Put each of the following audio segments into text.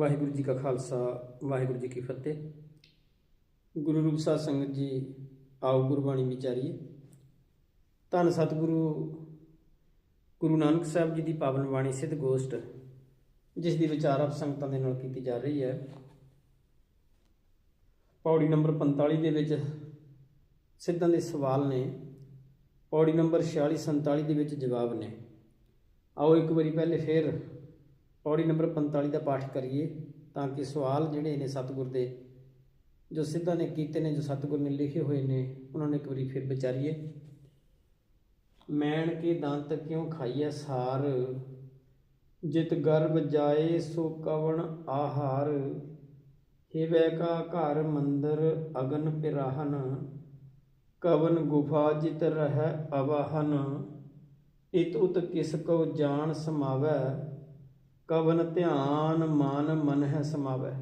ਵਾਹਿਗੁਰੂ ਜੀ ਕਾ ਖਾਲਸਾ, ਵਾਹਿਗੁਰੂ ਜੀ ਕੀ ਫਤਿਹ। ਗੁਰੂ ਰੂਪ ਸਾਧ ਸੰਗਤ ਜੀ, ਆਓ ਗੁਰਬਾਣੀ ਵਿਚਾਰੀਏ। ਧੰਨ ਸਤਿਗੁਰੂ ਗੁਰੂ ਨਾਨਕ ਸਾਹਿਬ ਜੀ ਦੀ ਪਾਵਨ ਬਾਣੀ ਸਿੱਧ ਗੋਸ਼ਟ, ਜਿਸ ਦੀ ਵਿਚਾਰ ਆਪ ਸੰਗਤਾਂ ਦੇ ਨਾਲ ਕੀਤੀ ਜਾ ਰਹੀ ਹੈ। ਪੌੜੀ ਨੰਬਰ 45 ਦੇ ਵਿੱਚ ਸਿੱਧਾਂ ਦੇ ਸਵਾਲ ਨੇ। ਪੌੜੀ ਨੰਬਰ 46 47 ਦੇ ਵਿੱਚ ਜਵਾਬ ਨੇ। ਆਓ ਇੱਕ ਵਾਰੀ ਪਹਿਲੇ ਫੇਰ ਪੌੜੀ ਨੰਬਰ 45 ਦਾ ਪਾਠ ਕਰੀਏ ਤਾਂ ਕਿ ਸਵਾਲ ਜਿਹੜੇ ਨੇ ਸਤਿਗੁਰ ਦੇ, ਜੋ ਸਿੱਧਾਂ ਨੇ ਕੀਤੇ ਨੇ, ਜੋ ਸਤਿਗੁਰ ਨੇ ਲਿਖੇ ਹੋਏ ਨੇ, ਉਹਨਾਂ ਨੂੰ ਇੱਕ ਵਾਰੀ ਫਿਰ ਵਿਚਾਰੀਏ। ਮੈਣ ਕੇ ਦੰਤ ਕਿਉਂ ਖਾਈਐ ਸਾਰ? ਜਿਤ ਗਰਭ ਜਾਏ ਸੋ ਕਵਣ ਆਹਾਰ? ਹਿਵੈ ਕਾ ਘਰ ਮੰਦਰ ਅਗਨ ਪਿਰਾਹਨ, ਕਵਨ ਗੁਫਾ ਜਿਤ ਰਹਿ ਅਵਾਹਨ। ਇਤ ਉਤ ਕਿਸ ਕੋ ਜਾਣ ਸਮਾਵੈ ਕਵਨ ਧਿਆਨ ਮਨ ਮਨ ਹੈ ਸਮਾਵੈ।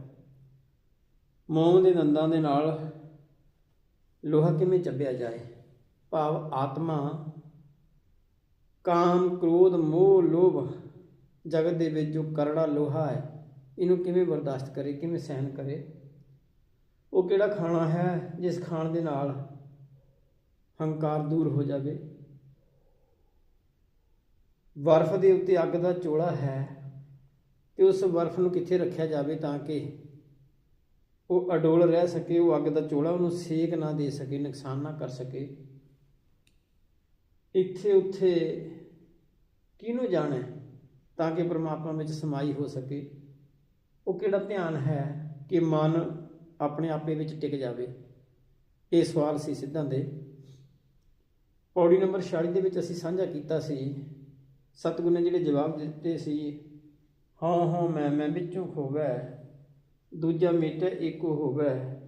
ਮੋਹ ਦੇ ਦੰਦਾਂ ਦੇ ਨਾਲ ਲੋਹਾ ਕਿਵੇਂ ਚੱਬਿਆ ਜਾਏ? ਭਾਵ ਆਤਮਾ, ਕਾਮ, ਕ੍ਰੋਧ, ਮੋਹ, ਲੋਭ, ਜਗਤ ਦੇ ਵਿੱਚ ਜੋ ਕਰੜਾ ਲੋਹਾ ਹੈ, ਇਹਨੂੰ ਕਿਵੇਂ ਬਰਦਾਸ਼ਤ ਕਰੇ, ਕਿਵੇਂ ਸਹਿਨ ਕਰੇ? ਉਹ ਕਿਹੜਾ ਖਾਣਾ ਹੈ ਜਿਸ ਖਾਣ ਦੇ ਨਾਲ ਹੰਕਾਰ ਦੂਰ ਹੋ ਜਾਵੇ? ਬਰਫ਼ ਦੇ ਉੱਤੇ ਅੱਗ ਦਾ ਚੋਲਾ ਹੈ ਤੇ ਉਸ ਬਰਫ਼ ਨੂੰ ਕਿੱਥੇ ਰੱਖਿਆ ਜਾਵੇ ਤਾਂ ਕਿ ਉਹ ਅਡੋਲ ਰਹਿ ਸਕੇ, ਉਹ ਅੱਗ ਦਾ ਚੋਲਾ ਉਹਨੂੰ ਸੇਕ ਨਾ ਦੇ ਸਕੇ, ਨੁਕਸਾਨ ਨਾ ਕਰ ਸਕੇ। ਇੱਥੇ ਉੱਥੇ ਕਿਹਨੂੰ ਜਾਣਾ ਤਾਂ ਕਿ ਪ੍ਰਮਾਤਮਾ ਵਿੱਚ ਸਮਾਈ ਹੋ ਸਕੇ? ਉਹ ਕਿਹੜਾ ਧਿਆਨ ਹੈ ਕਿ ਮਨ ਆਪਣੇ ਆਪੇ ਵਿੱਚ ਟਿਕ ਜਾਵੇ? ਇਹ ਸਵਾਲ ਸੀ ਸਿੱਧਾਂ ਦੇ। ਪੌੜੀ ਨੰਬਰ 46 ਦੇ ਵਿੱਚ ਅਸੀਂ ਸਾਂਝਾ ਕੀਤਾ ਸੀ। ਸਤਿਗੁਰ ਨੇ ਜਿਹੜੇ ਜਵਾਬ ਦਿੱਤੇ ਸੀ ਹਾਂ ਹਾਂ ਮੈਂ ਮੈਂ ਵਿੱਚੋਂ ਖੋਵੈ, ਦੂਜਾ ਮਿਟ ਇੱਕੋ ਹੋਵੈ।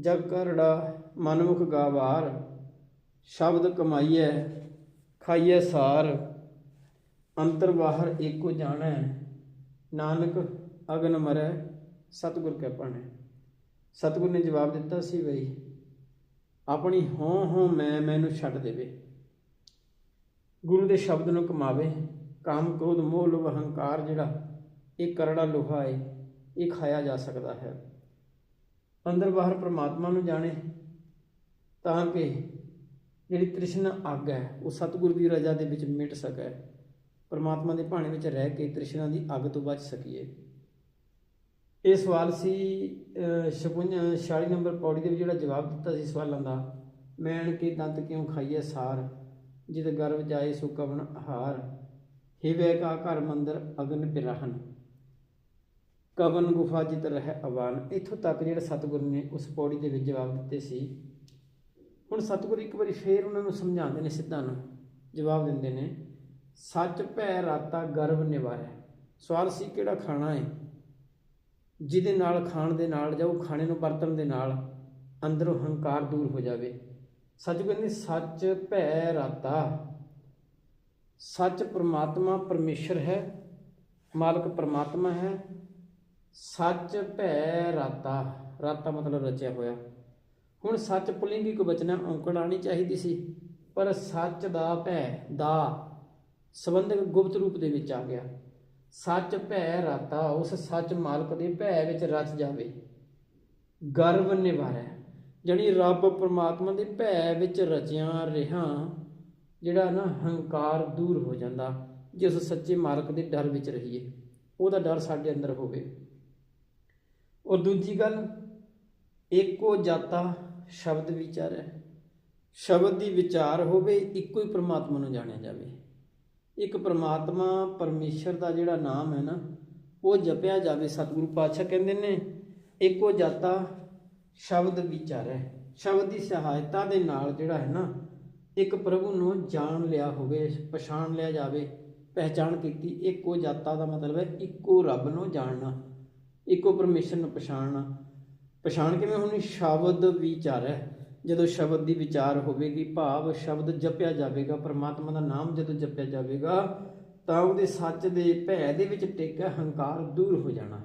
ਜਗ ਕਰੜਾ ਮਨਮੁਖ ਗਾਵਾਰ, ਸ਼ਬਦ ਕਮਾਈਐ, ਖਾਈਐ ਸਾਰ। ਅੰਤਰ ਬਾਹਰ ਏਕੋ ਜਾਣੈ, ਨਾਨਕ ਅਗਨ ਮਰੈ, ਸਤਿਗੁਰ ਕੈ ਪਾਣੈ। ਸਤਿਗੁਰ ਨੇ ਜਵਾਬ ਦਿੱਤਾ ਸੀ, ਬਈ, ਆਪਣੀ ਹੋਂ ਹੋਂ ਮੈਂ ਮੈਨੂੰ ਛੱਡ ਦੇਵੇ। ਗੁਰੂ ਦੇ ਸ਼ਬਦ ਨੂੰ ਕਮਾਵੇ ਕਾਮ, ਕ੍ਰੋਧ, ਮੋਹ, ਲੋਭ ਹੰਕਾਰ ਜਿਹੜਾ ਇਹ ਕਰੜਾ ਲੋਹਾ ਹੈ, ਇਹ ਖਾਇਆ ਜਾ ਸਕਦਾ ਹੈ। ਅੰਦਰ ਬਾਹਰ ਪ੍ਰਮਾਤਮਾ ਨੂੰ ਜਾਣੇ ਤਾਂ ਕਿ ਜਿਹੜੀ ਤ੍ਰਿਸ਼ਨਾ ਅੱਗ ਹੈ, ਉਹ ਸਤਿਗੁਰ ਦੀ ਰਜ਼ਾ ਦੇ ਵਿੱਚ ਮਿਟ ਸਕੇ। ਪਰਮਾਤਮਾ ਦੇ ਭਾਣੇ ਵਿੱਚ ਰਹਿ ਕੇ ਤ੍ਰਿਸ਼ਨਾ ਦੀ ਅੱਗ ਤੋਂ ਬਚ ਸਕੀਏ। ਇਹ ਸਵਾਲ ਸੀ 56 46 ਨੰਬਰ ਪੌੜੀ ਦੇ ਵਿੱਚ ਜਿਹੜਾ ਜਵਾਬ ਦਿੱਤਾ ਸੀ ਸਵਾਲਾਂ ਦਾ, ਮੈਣ ਕੇ ਦੰਤ ਕਿਉਂ ਖਾਈਏ ਸਾਰ? ਜਿਤ ਗਰਭ ਜਾਏ ਸੋ ਕਵਨ ਆਹਾਰ ਹਿਵੇ ਕਾ ਘਰ ਮੰਦਰ ਅਗਨ ਪਿਰਾਹਨ। ਕਵਨ ਗੁਫਾ ਜਿਤ ਰਹਿ ਅਵਾਨ। ਇੱਥੋਂ ਤੱਕ ਜਿਹੜਾ ਸਤਿਗੁਰ ਨੇ ਉਸ ਪੌੜੀ ਦੇ ਵਿੱਚ ਜਵਾਬ ਦਿੱਤੇ ਸੀ। ਹੁਣ ਸਤਿਗੁਰ ਇੱਕ ਵਾਰੀ ਫੇਰ ਉਹਨਾਂ ਨੂੰ ਸਮਝਾਉਂਦੇ ਨੇ ਸਿੱਧਾਂ ਨੂੰ। ਜਵਾਬ ਦਿੰਦੇ ਨੇ, ਸੱਚ ਭੈ ਰਾਤਾ ਗਰਭ ਨਿਵਾਰੈ। ਸਵਾਲ ਸੀ ਕਿਹੜਾ ਖਾਣਾ ਹੈ ਜਿਹਦੇ ਨਾਲ ਖਾਣ ਦੇ ਨਾਲ ਜਾਂ ਉਹ ਖਾਣੇ ਨੂੰ ਵਰਤਣ ਦੇ ਨਾਲ ਅੰਦਰੋਂ ਹੰਕਾਰ ਦੂਰ ਹੋ ਜਾਵੇ। ਸੱਚ ਨੇ, ਸੱਚ ਭੈ ਰਾਤਾ ਸੱਚ ਪ੍ਰਮਾਤਮਾ ਪਰਮੇਸ਼ਰ ਹੈ, ਮਾਲਕ ਪ੍ਰਮਾਤਮਾ ਹੈ, ਸੱਚ ਭੈ ਰਾਤਾ। ਰਾਤਾ ਮਤਲਬ ਰਚਿਆ ਹੋਇਆ। ਹੁਣ ਸੱਚ ਪੁਲਿੰਗੀ ਕੋ ਬਚਨਾ ਔਂਕੜ ਆਣੀ ਚਾਹੀਦੀ ਸੀ, ਪਰ ਸੱਚ ਦਾ ਭੈ, ਦਾ ਸੰਬੰਧਕ ਗੁਪਤ ਰੂਪ ਦੇ ਵਿੱਚ ਆ ਗਿਆ। ਸੱਚ ਭੈ ਰਾਤਾ, ਉਸ ਸੱਚ ਮਾਲਕ ਦੇ ਭੈ ਵਿੱਚ ਰਚ ਜਾਵੇ। ਗਰਵ ਨਿਵਾਰੈ, ਜਣੀ ਰੱਬ ਪਰਮਾਤਮਾ ਦੇ ਭੈ ਵਿੱਚ ਰਚਿਆ ਰਿਹਾ ਜਿਹੜਾ ਨਾ ਹੰਕਾਰ ਦੂਰ ਹੋ ਜਾਂਦਾ ਜਿਸ ਸੱਚੇ ਮਾਲਕ ਦੇ ਡਰ ਵਿੱਚ ਰਹੀਏ, ਉਹਦਾ ਡਰ ਸਾਡੇ ਅੰਦਰ ਹੋਵੇ। ਔਰ ਦੂਜੀ ਗੱਲ, ਇੱਕੋ ਜਾਤਾ ਸ਼ਬਦ ਵਿਚਾਰ ਹੈ। ਸ਼ਬਦ ਦੀ ਵਿਚਾਰ ਹੋਵੇ, ਇੱਕੋ ਹੀ ਪ੍ਰਮਾਤਮਾ ਨੂੰ ਜਾਣਿਆ ਜਾਵੇ। ਇੱਕ ਪ੍ਰਮਾਤਮਾ ਪਰਮੇਸ਼ਰ ਦਾ ਜਿਹੜਾ ਨਾਮ ਹੈ ਨਾ, ਉਹ ਜਪਿਆ ਜਾਵੇ, ਸਤਿਗੁਰੂ ਪਾਤਸ਼ਾਹ ਕਹਿੰਦੇ ਨੇ, ਇੱਕੋ ਜਾਤਾ ਸ਼ਬਦ ਵਿਚਾਰ ਹੈ। ਸ਼ਬਦ ਦੀ ਸਹਾਇਤਾ ਦੇ ਨਾਲ ਜਿਹੜਾ ਹੈ ਨਾ ਇੱਕ ਪ੍ਰਭੂ ਨੂੰ ਜਾਣ ਲਿਆ ਹੋਵੇ, ਪਛਾਣ ਲਿਆ ਜਾਵੇ, ਪਹਿਚਾਣ ਕੀਤੀ, ਇੱਕੋ ਜਾਤਾ ਦਾ ਮਤਲਬ ਹੈ ਇੱਕੋ ਰੱਬ ਨੂੰ ਜਾਣਨਾ, ਇੱਕੋ ਪਰਮੇਸ਼ਰ ਨੂੰ ਪਛਾਣਨਾ। ਪਛਾਣ ਕਿਵੇਂ ਹੋਣੀ? ਸ਼ਬਦ ਵਿਚਾਰੈ ਜਦੋਂ ਸ਼ਬਦ ਦੀ ਵਿਚਾਰ ਹੋਵੇਗੀ, ਭਾਵ ਸ਼ਬਦ ਜਪਿਆ ਜਾਵੇਗਾ, ਪਰਮਾਤਮਾ ਦਾ ਨਾਮ ਜਦੋਂ ਜਪਿਆ ਜਾਵੇਗਾ, ਤਾਂ ਉਹਦੇ ਸੱਚ ਦੇ ਭੈ ਦੇ ਵਿੱਚ ਟੇਕਿਆ ਹੰਕਾਰ ਦੂਰ ਹੋ ਜਾਣਾ।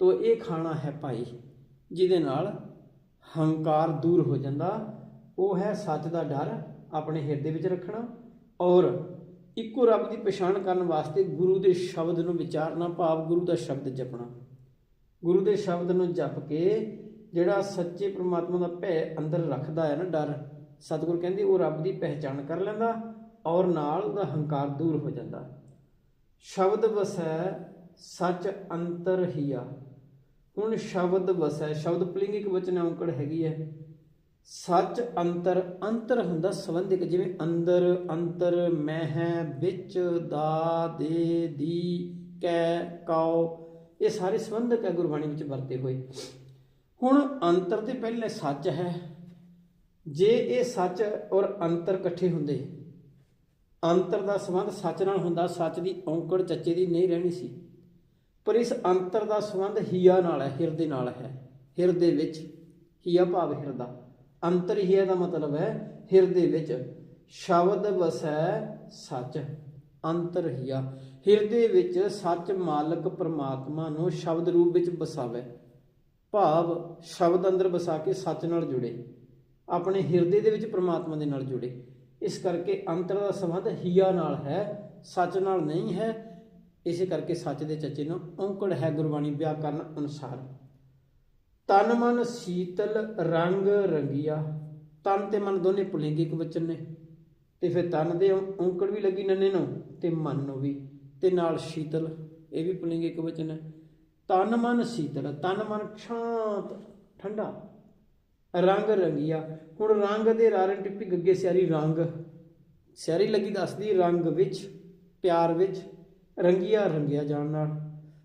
ਤੋ ਇਹ ਖਾਣਾ ਹੈ ਭਾਈ, ਜਿਹਦੇ ਨਾਲ ਹੰਕਾਰ ਦੂਰ ਹੋ ਜਾਂਦਾ ਉਹ ਹੈ ਸੱਚ ਦਾ ਡਰ ਆਪਣੇ ਹਿਰਦੇ ਵਿੱਚ ਰੱਖਣਾ ਔਰ ਇੱਕੋ ਰੱਬ ਦੀ ਪਛਾਣ ਕਰਨ ਵਾਸਤੇ ਗੁਰੂ ਦੇ ਸ਼ਬਦ ਨੂੰ ਵਿਚਾਰਨਾ, ਭਾਵ ਗੁਰੂ ਦਾ ਸ਼ਬਦ ਜਪਣਾ। ਗੁਰੂ ਦੇ ਸ਼ਬਦ ਨੂੰ ਜਪ ਕੇ ਜਿਹੜਾ ਸੱਚੇ ਪ੍ਰਮਾਤਮਾ ਦਾ ਭੈ ਅੰਦਰ ਰੱਖਦਾ ਹੈ ਨਾ ਡਰ, ਸਤਿਗੁਰ ਕਹਿੰਦੇ ਉਹ ਰੱਬ ਦੀ ਪਹਿਚਾਣ ਕਰ ਲੈਂਦਾ ਔਰ ਨਾਲ ਉਹਦਾ ਹੰਕਾਰ ਦੂਰ ਹੋ ਜਾਂਦਾ। ਸ਼ਬਦ ਵਸੈ ਸੱਚ ਅੰਤਰ ਹੀਆ। ਹੁਣ ਸ਼ਬਦ ਵਸੈ, ਸ਼ਬਦ ਪਲਿੰਗਿਕ ਵਚਨ ਔਂਕੜ ਹੈਗੀ ਹੈ। ਸੱਚ, ਅੰਤਰ ਅੰਤਰ ਹੁੰਦਾ ਸੰਬੰਧਿਕ, ਜਿਵੇਂ ਅੰਦਰ, ਅੰਤਰ, ਮੈਂ ਹੈ, ਵਿੱਚ, ਦਾ, ਦੇ, ਦੀ, ਕੈ, ਕਉ, ਇਹ ਸਾਰੇ ਸੰਬੰਧਕ ਹੈ ਗੁਰਬਾਣੀ ਵਿੱਚ ਵਰਤੇ ਹੋਏ। ਹੁਣ ਅੰਤਰ ਤੇ ਪਹਿਲੇ ਸੱਚ ਹੈ। ਜੇ ਇਹ ਸੱਚ ਔਰ ਅੰਤਰ ਇਕੱਠੇ ਹੁੰਦੇ, ਅੰਤਰ ਦਾ ਸੰਬੰਧ ਸੱਚ ਨਾਲ ਹੁੰਦਾ, ਸੱਚ ਦੀ ਔਂਕੜ ਚੱਚੇ ਦੀ ਨਹੀਂ ਰਹਿਣੀ ਸੀ। ਪਰ ਇਸ ਅੰਤਰ ਦਾ ਸੰਬੰਧ ਹੀਆ ਨਾਲ ਹੈ, ਹਿਰਦੇ ਨਾਲ ਹੈ। ਹਿਰਦੇ ਵਿੱਚ ਹੀਆ ਭਾਵ ਹਿਰਦਾ। ਅੰਤਰ ਹੀਆ ਦਾ ਮਤਲਬ ਹੈ ਹਿਰਦੇ ਵਿੱਚ। ਸ਼ਬਦ ਵਸੈ ਸੱਚ ਅੰਤਰ ਹੀਆ ਹਿਰਦੇ ਵਿੱਚ ਸੱਚ ਮਾਲਕ ਪ੍ਰਮਾਤਮਾ ਨੂੰ ਸ਼ਬਦ ਰੂਪ ਵਿੱਚ ਵਸਾਵੇ। ਭਾਵ ਸ਼ਬਦ ਅੰਦਰ ਵਸਾ ਕੇ ਸੱਚ ਨਾਲ ਜੁੜੇ। ਆਪਣੇ ਹਿਰਦੇ ਦੇ ਵਿੱਚ ਪ੍ਰਮਾਤਮਾ ਦੇ ਨਾਲ ਜੁੜੇ। ਇਸ ਕਰਕੇ ਅੰਤਰ ਦਾ ਸੰਬੰਧ ਹੀਆ ਨਾਲ ਹੈ, ਸੱਚ ਨਾਲ ਨਹੀਂ ਹੈ। ਇਸੇ ਕਰਕੇ ਸੱਚ ਦੇ ਚੱਚੇ ਨੂੰ ਔਂਕੜ ਹੈ ਗੁਰਬਾਣੀ ਵਿਆਕਰਨ ਅਨੁਸਾਰ। ਤਨ ਮਨ ਸੀਤਲ ਰੰਗ ਰੰਗੀਆ। ਤਨ ਤੇ ਮਨ ਦੋਨੇ ਪੁਲਿੰਗਿਕ ਵਚਨ ਨੇ। ਤੇ ਫਿਰ ਤਨ ਦੇ ਔਂਕੜ ਵੀ ਲੱਗੀ ਨੰਨੇ ਨੂੰ ਤੇ ਮਨ ਨੂੰ ਵੀ। ਤੇ ਨਾਲ ਸ਼ੀਤਲ, ਇਹ ਵੀ ਪੁਲਿੰਗਿਕ ਵਚਨ ਹੈ। ਤਨ ਮਨ ਸੀਤਲ, ਤਨ ਮਨ ਸ਼ਾਂਤ, ਠੰਡਾ। ਰੰਗ ਰੰਗੀਆ। ਹੁਣ ਰੰਗ ਦੇ ਰਾਰਨ ਟਿੱਪੀ ਗੱਗੇ ਸਿਆਰੀ ਰੰਗ। ਸਿਆਰੀ ਲੱਗੀ ਦੱਸਦੀ ਰੰਗ ਵਿੱਚ, ਪਿਆਰ ਵਿੱਚ, ਰੰਗੀਆ ਰੰਗਿਆ ਜਾਣ ਨਾਲ।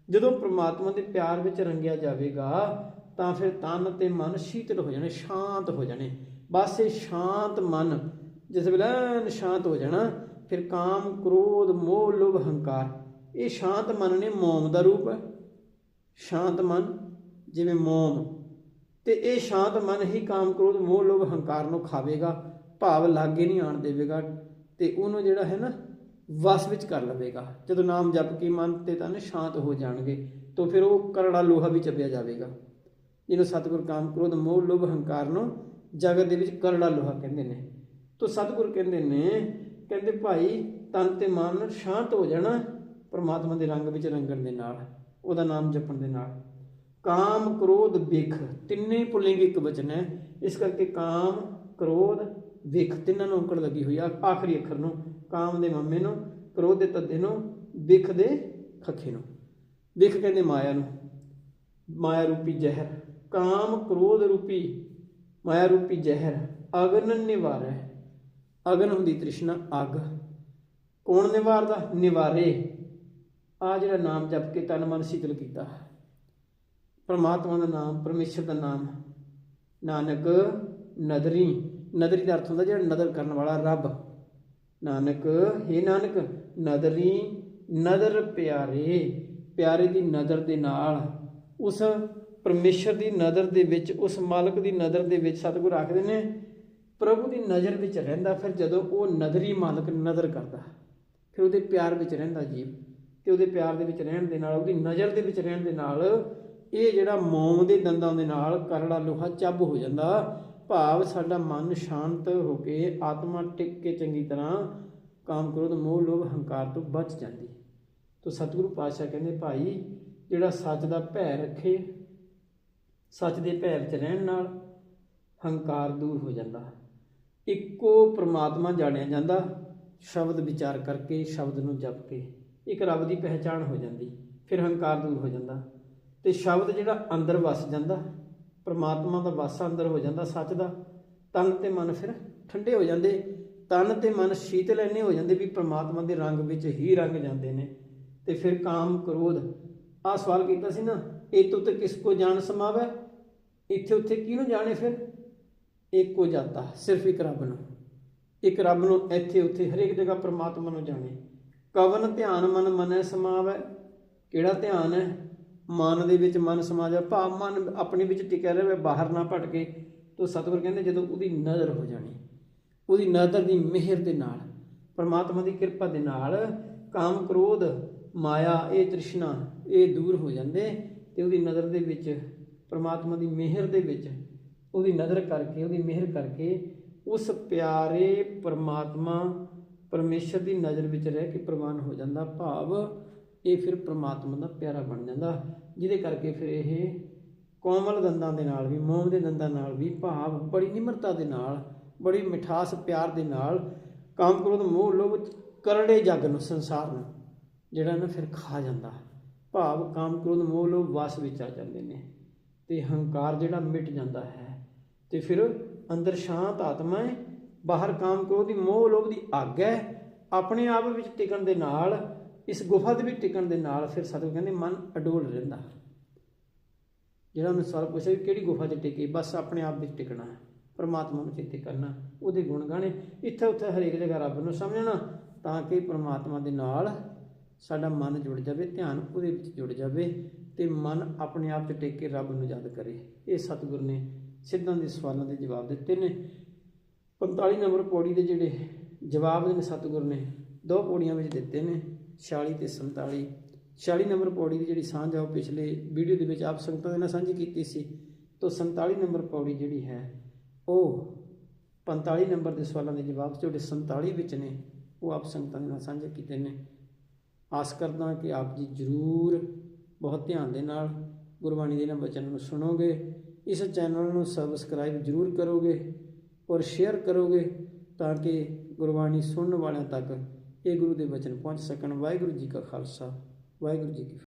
ਜਦੋਂ ਪ੍ਰਮਾਤਮਾ ਦੇ ਪਿਆਰ ਵਿੱਚ ਰੰਗਿਆ ਜਾਵੇਗਾ ਤਾਂ ਫਿਰ ਤਨ ਤੇ ਮਨ ਸ਼ੀਤਲ ਹੋ ਜਾਣੇ, ਸ਼ਾਂਤ ਹੋ ਜਾਣੇ। ਬਸ ਇਹ ਸ਼ਾਂਤ ਮਨ, ਜਿਸ ਵੇਲੇ ਸ਼ਾਂਤ ਹੋ ਜਾਣਾ, ਫਿਰ ਕਾਮ, ਕ੍ਰੋਧ, ਮੋਹ, ਲੋਭ, ਹੰਕਾਰ, ਇਹ ਸ਼ਾਂਤ ਮਨ ਨੇ ਮੋਮ ਦਾ ਰੂਪ ਹੈ। ਸ਼ਾਂਤ ਮਨ, ਜਿਵੇਂ ਮੋਮ। ਤੇ ਇਹ ਸ਼ਾਂਤ ਮਨ ਹੀ ਕਾਮ, ਕ੍ਰੋਧ, ਮੋਹ, ਲੋਭ, ਹੰਕਾਰ ਨੂੰ ਖਾਵੇਗਾ, ਭਾਵ ਲਾਗੇ ਨਹੀਂ ਆਣ ਦੇਵੇਗਾ, ਤੇ ਉਹਨੂੰ ਜਿਹੜਾ ਹੈ ਨਾ, ਵਸ ਵਿੱਚ ਕਰ ਲਵੇਗਾ। ਜਦੋਂ ਨਾਮ ਜਪ ਕੇ ਮਨ ਤੇ ਤਨ ਸ਼ਾਂਤ ਹੋ ਜਾਣਗੇ, ਤਾਂ ਫਿਰ ਉਹ ਕਰੜਾ ਲੋਹਾ ਵੀ ਚੱਬਿਆ ਜਾਵੇਗਾ। ਜਿਹਨੂੰ ਸਤਿਗੁਰ ਕਾਮ ਕ੍ਰੋਧ ਮੋਹ, ਲੋਭ, ਹੰਕਾਰ ਨੂੰ ਜਗਤ ਦੇ ਵਿੱਚ ਕਰੜਾ ਲੋਹਾ ਕਹਿੰਦੇ ਨੇ। ਤੋ ਸਤਿਗੁਰ ਕਹਿੰਦੇ ਨੇ, ਕਹਿੰਦੇ ਭਾਈ ਤਨ ਤੇ ਮਨ ਸ਼ਾਂਤ ਹੋ ਜਾਣਾ, ਪਰਮਾਤਮਾ ਦੇ ਰੰਗ ਵਿੱਚ ਰੰਗਣ ਦੇ ਨਾਲ, ਉਹਦਾ ਨਾਮ ਜਪਣ ਦੇ ਨਾਲ। ਕਾਮ ਕ੍ਰੋਧ ਵਿਖ, ਤਿੰਨੇ ਪੁਲਿੰਗਿਕ ਵਚਨ ਹੈ। ਇਸ ਕਰਕੇ ਕਾਮ ਕ੍ਰੋਧ ਵਿਖ, ਤਿੰਨਾਂ ਨੂੰ ਔਂਕੜ ਲੱਗੀ ਹੋਈ ਆ, ਆਖਰੀ ਅੱਖਰ ਨੂੰ, ਕਾਮ ਦੇ ਮੰਮੇ ਨੂੰ, ਕ੍ਰੋਧ ਦੇ ਤੱਦੇ ਨੂੰ, ਵਿਖ ਦੇ ਖੱਖੇ ਨੂੰ। ਵਿਖ ਕਹਿੰਦੇ ਮਾਇਆ ਨੂੰ, ਮਾਇਆ ਰੂਪੀ ਜ਼ਹਿਰ। ਕਾਮ ਕ੍ਰੋਧ ਰੂਪੀ, ਮਾਇਆ ਰੂਪੀ ਜ਼ਹਿਰ, ਅਗਨ ਨਿਵਾਰੈ। ਅਗਨ ਹੁੰਦੀ ਤ੍ਰਿਸ਼ਨਾ, ਅਗ। ਕੌਣ ਨਿਵਾਰਦਾ? ਨਿਵਾਰੇ। ਆ ਜਿਹੜਾ ਨਾਮ ਜਪ ਕੇ ਤਨ ਮਨ ਸ਼ੀਤਲ ਕੀਤਾ। ਪਰਮਾਤਮਾ ਦਾ ਨਾਮ, ਪਰਮੇਸ਼ਰ ਦਾ ਨਾਮ। ਨਾਨਕ ਨਦਰੀ। ਨਦਰੀ ਦਾ ਅਰਥ ਹੁੰਦਾ ਜਿਹੜਾ ਨਦਰ ਕਰਨ ਵਾਲਾ ਰੱਬ। ਨਾਨਕ, ਹੇ ਨਾਨਕ, ਨਦਰੀ, ਨਦਰ ਪਿਆਰੇ। ਪਿਆਰੇ ਦੀ ਨਦਰ ਦੇ ਨਾਲ ਉਸ ਪਰਮੇਸ਼ਰ ਦੀ ਨਜ਼ਰ ਦੇ ਵਿੱਚ, ਉਸ ਮਾਲਕ ਦੀ ਨਜ਼ਰ ਦੇ ਵਿੱਚ ਸਤਿਗੁਰ ਆਖਦੇ ਨੇ, ਪ੍ਰਭੂ ਦੀ ਨਜ਼ਰ ਵਿੱਚ ਰਹਿੰਦਾ, ਫਿਰ ਜਦੋਂ ਉਹ ਨਜ਼ਰੀ ਮਾਲਕ ਨਜ਼ਰ ਕਰਦਾ, ਫਿਰ ਉਹਦੇ ਪਿਆਰ ਵਿੱਚ ਰਹਿੰਦਾ ਜੀਵ ਤੇ ਉਹਦੇ ਪਿਆਰ ਦੇ ਵਿੱਚ ਰਹਿਣ ਦੇ ਨਾਲ, ਉਹਦੀ ਨਜ਼ਰ ਦੇ ਵਿੱਚ ਰਹਿਣ ਦੇ ਨਾਲ, ਇਹ ਜਿਹੜਾ ਮੋਮ ਦੇ ਦੰਦਾਂ ਦੇ ਨਾਲ ਕਰੜਾ ਲੋਹਾ ਚੱਬ ਹੋ ਜਾਂਦਾ, ਭਾਵ ਸਾਡਾ ਮਨ ਸ਼ਾਂਤ ਹੋ ਕੇ ਆਤਮਾ ਟਿਕ ਕੇ ਚੰਗੀ ਤਰ੍ਹਾਂ ਕਾਮ ਕ੍ਰੋਧ, ਮੋਹ, ਲੋਭ, ਹੰਕਾਰ ਤੋਂ ਬਚ ਜਾਂਦੀ। ਤੋ ਸਤਿਗੁਰੂ ਪਾਤਸ਼ਾਹ ਕਹਿੰਦੇ, ਭਾਈ, ਜਿਹੜਾ ਸੱਚ ਦਾ ਭੈ ਰੱਖੇ ਸੱਚ ਦੇ ਭੈ ਵਿੱਚ ਰਹਿਣ ਨਾਲ ਹੰਕਾਰ ਦੂਰ ਹੋ ਜਾਂਦਾ ਇੱਕੋ ਪ੍ਰਮਾਤਮਾ ਜਾਣਿਆ ਜਾਂਦਾ, ਸ਼ਬਦ ਵਿਚਾਰ ਕਰਕੇ ਸ਼ਬਦ ਨੂੰ ਜਪ ਕੇ। ਇੱਕ ਰੱਬ ਦੀ ਪਹਿਚਾਣ ਹੋ ਜਾਂਦੀ, ਫਿਰ ਹੰਕਾਰ ਦੂਰ ਹੋ ਜਾਂਦਾ। ਤੇ ਸ਼ਬਦ ਜਿਹੜਾ ਅੰਦਰ ਵਸ ਜਾਂਦਾ, ਪ੍ਰਮਾਤਮਾ ਦਾ ਵਾਸਾ ਅੰਦਰ ਹੋ ਜਾਂਦਾ ਸੱਚ ਦਾ, ਤਨ ਤੇ ਮਨ ਫਿਰ ਠੰਡੇ ਹੋ ਜਾਂਦੇ। ਤਨ ਤੇ ਮਨ ਸ਼ੀਤਲ ਇੰਨੇ ਹੋ ਜਾਂਦੇ ਵੀ ਪ੍ਰਮਾਤਮਾ ਦੇ ਰੰਗ ਵਿੱਚ ਹੀ ਰੰਗ ਜਾਂਦੇ ਨੇ। ਤੇ ਫਿਰ ਕਾਮ ਕ੍ਰੋਧ ਆ ਸਵਾਲ ਕੀਤਾ ਸੀ ਨਾ, ਇਹ ਤੋਂ ਤੇ ਕਿਸ ਕੋ ਜਾਣ ਸਮਾਵੇ? ਇੱਥੇ ਉੱਥੇ ਕਿਹਨੂੰ ਜਾਣੇ ਫਿਰ? ਇੱਕੋ ਜਾਤਾ, ਸਿਰਫ ਇੱਕ ਰੱਬ ਨੂੰ। ਇੱਕ ਰੱਬ ਨੂੰ ਇੱਥੇ ਉੱਥੇ ਹਰੇਕ ਜਗ੍ਹਾ ਪਰਮਾਤਮਾ ਨੂੰ ਜਾਣੇ। ਕਵਨ ਧਿਆਨ ਮਨ ਮਨੈ ਸਮਾਵੇ। ਕਿਹੜਾ ਧਿਆਨ ਹੈ? ਮਨ ਦੇ ਵਿੱਚ ਮਨ ਸਮਾ ਜਾ ਭਾਵ ਮਨ ਆਪਣੇ ਵਿੱਚ ਟਿਕਿਆ ਰਹੇ ਬਾਹਰ ਨਾ ਭਟਕੇ। ਤੋ ਸਤਿਗੁਰ ਕਹਿੰਦੇ, ਜਦੋਂ ਉਹਦੀ ਨਜ਼ਰ ਹੋ ਜਾਣੀ, ਉਹਦੀ ਨਜ਼ਰ ਦੀ ਮਿਹਰ ਦੇ ਨਾਲ, ਪਰਮਾਤਮਾ ਦੀ ਕਿਰਪਾ ਦੇ ਨਾਲ ਕਾਮ ਕ੍ਰੋਧ, ਮਾਇਆ, ਇਹ ਤ੍ਰਿਸ਼ਨਾ, ਇਹ ਦੂਰ ਹੋ ਜਾਂਦੇ ਤੇ ਉਹਦੀ ਨਜ਼ਰ ਦੇ ਵਿੱਚ ਪਰਮਾਤਮਾ ਦੀ ਮਿਹਰ ਦੇ ਵਿੱਚ ਉਹਦੀ ਨਜ਼ਰ ਕਰਕੇ, ਉਹਦੀ ਮਿਹਰ ਕਰਕੇ ਉਸ ਪਿਆਰੇ ਪਰਮਾਤਮਾ ਪਰਮੇਸ਼ਰ ਦੀ ਨਜ਼ਰ ਵਿੱਚ ਰਹਿ ਕੇ ਪ੍ਰਵਾਨ ਹੋ ਜਾਂਦਾ ਭਾਵ ਇਹ ਫਿਰ ਪ੍ਰਮਾਤਮਾ ਦਾ ਪਿਆਰਾ ਬਣ ਜਾਂਦਾ, ਜਿਹਦੇ ਕਰਕੇ ਫਿਰ ਇਹ ਕੋਮਲ ਦੰਦਾਂ ਦੇ ਨਾਲ ਵੀ, ਮੋਮ ਦੇ ਦੰਦਾਂ ਨਾਲ ਵੀ, ਭਾਵ ਬੜੀ ਨਿਮਰਤਾ ਦੇ ਨਾਲ, ਬੜੀ ਮਿਠਾਸ ਪਿਆਰ ਦੇ ਨਾਲ ਕਾਮ ਕ੍ਰੋਧ, ਮੋਹ, ਲੋਭ, ਕਰੜੇ ਜੱਗ ਨੂੰ, ਸੰਸਾਰ ਨੂੰ, ਜਿਹੜਾ ਨਾ ਫਿਰ ਖਾ ਜਾਂਦਾ। ਭਾਵ ਕਾਮ ਕ੍ਰੋਧ, ਮੋਹ, ਲੋਭ ਵਸ ਵਿੱਚ ਆ ਜਾਂਦੇ ਨੇ। ਤੇ ਹੰਕਾਰ ਜਿਹੜਾ ਮਿਟ ਜਾਂਦਾ ਹੈ। ਤੇ ਫਿਰ ਅੰਦਰ ਸ਼ਾਂਤ ਆਤਮਾ ਹੈ, ਬਾਹਰ ਕਾਮ ਕ੍ਰੋਧ ਦੀ ਮੋਹ ਲੋਭ ਦੀ ਅੱਗ ਹੈ। ਆਪਣੇ ਆਪ ਵਿੱਚ ਟਿਕਣ ਦੇ ਨਾਲ, ਇਸ ਗੁਫਾ ਦੇ ਵਿੱਚ ਟਿਕਣ ਦੇ ਨਾਲ ਫਿਰ ਸਤਿਗੁਰ ਕਹਿੰਦੇ ਮਨ ਅਡੋਲ ਰਹਿੰਦਾ। ਜਿਹੜਾ ਉਹਨੇ ਸਵਾਲ ਪੁੱਛਿਆ ਵੀ ਕਿਹੜੀ ਗੁਫਾ 'ਚ ਟਿਕੇ, ਬਸ ਆਪਣੇ ਆਪ ਵਿੱਚ ਟਿਕਣਾ ਹੈ, ਪਰਮਾਤਮਾ ਨੂੰ ਚੇਤੇ ਕਰਨਾ, ਉਹਦੇ ਗੁਣ ਗਾਣੇ, ਇੱਥੇ ਉੱਥੇ ਹਰੇਕ ਜਗ੍ਹਾ ਰੱਬ ਨੂੰ ਸਮਝਣਾ, ਤਾਂ ਕਿ ਪਰਮਾਤਮਾ ਦੇ ਨਾਲ ਸਾਡਾ ਮਨ ਜੁੜ ਜਾਵੇ, ਧਿਆਨ ਉਹਦੇ ਵਿੱਚ ਜੁੜ ਜਾਵੇ ਤੇ ਮਨ ਆਪਣੇ ਆਪ 'ਤੇ ਟਿਕ ਕੇ ਰੱਬ ਨੂੰ ਯਾਦ ਕਰੇ। ਇਹ ਸਤਿਗੁਰ ਨੇ ਸਿੱਧਾਂ ਦੇ ਸਵਾਲਾਂ ਦੇ ਜਵਾਬ ਦਿੱਤੇ ਨੇ। 45 ਨੰਬਰ ਪੌੜੀ ਦੇ ਜਿਹੜੇ ਜਵਾਬ ਨੇ ਸਤਿਗੁਰ ਨੇ, ਦੋ ਪੌੜੀਆਂ ਵਿੱਚ ਦਿੱਤੇ ਨੇ 46 ਤੇ 47 46 ਨੰਬਰ ਪੌੜੀ ਦੀ ਜਿਹੜੀ ਸਾਂਝ ਆ, ਉਹ ਪਿਛਲੇ ਵੀਡੀਓ ਦੇ ਵਿੱਚ ਆਪ ਸੰਗਤਾਂ ਦੇ ਨਾਲ ਸਾਂਝੀ ਕੀਤੀ ਸੀ। ਤੋਂ 47 ਨੰਬਰ ਪੌੜੀ ਜਿਹੜੀ ਹੈ, ਉਹ 45 ਨੰਬਰ ਦੇ ਸਵਾਲਾਂ ਦੇ ਜਵਾਬ ਜਿਹੜੇ 47 ਵਿੱਚ ਨੇ, ਉਹ ਆਪ ਸੰਗਤਾਂ ਦੇ ਨਾਲ ਸਾਂਝੇ ਕੀਤੇ ਨੇ। ਆਸ ਕਰਦਾ ਕਿ ਆਪ ਜੀ ਜ਼ਰੂਰ ਬਹੁਤ ਧਿਆਨ ਦੇ ਨਾਲ ਗੁਰਬਾਣੀ ਦੇ ਇਹਨਾਂ ਬਚਨਾਂ ਨੂੰ ਸੁਣੋਗੇ, ਇਸ ਚੈਨਲ ਨੂੰ ਸਬਸਕ੍ਰਾਈਬ ਜ਼ਰੂਰ ਕਰੋਗੇ ਔਰ ਸ਼ੇਅਰ ਕਰੋਗੇ ਤਾਂ ਕਿ ਗੁਰਬਾਣੀ ਸੁਣਨ ਵਾਲਿਆਂ ਤੱਕ ਇਹ ਗੁਰੂ ਦੇ ਬਚਨ ਪਹੁੰਚ ਸਕਣ। ਵਾਹਿਗੁਰੂ ਜੀ ਕਾ ਖਾਲਸਾ, ਵਾਹਿਗੁਰੂ ਜੀ ਕੀ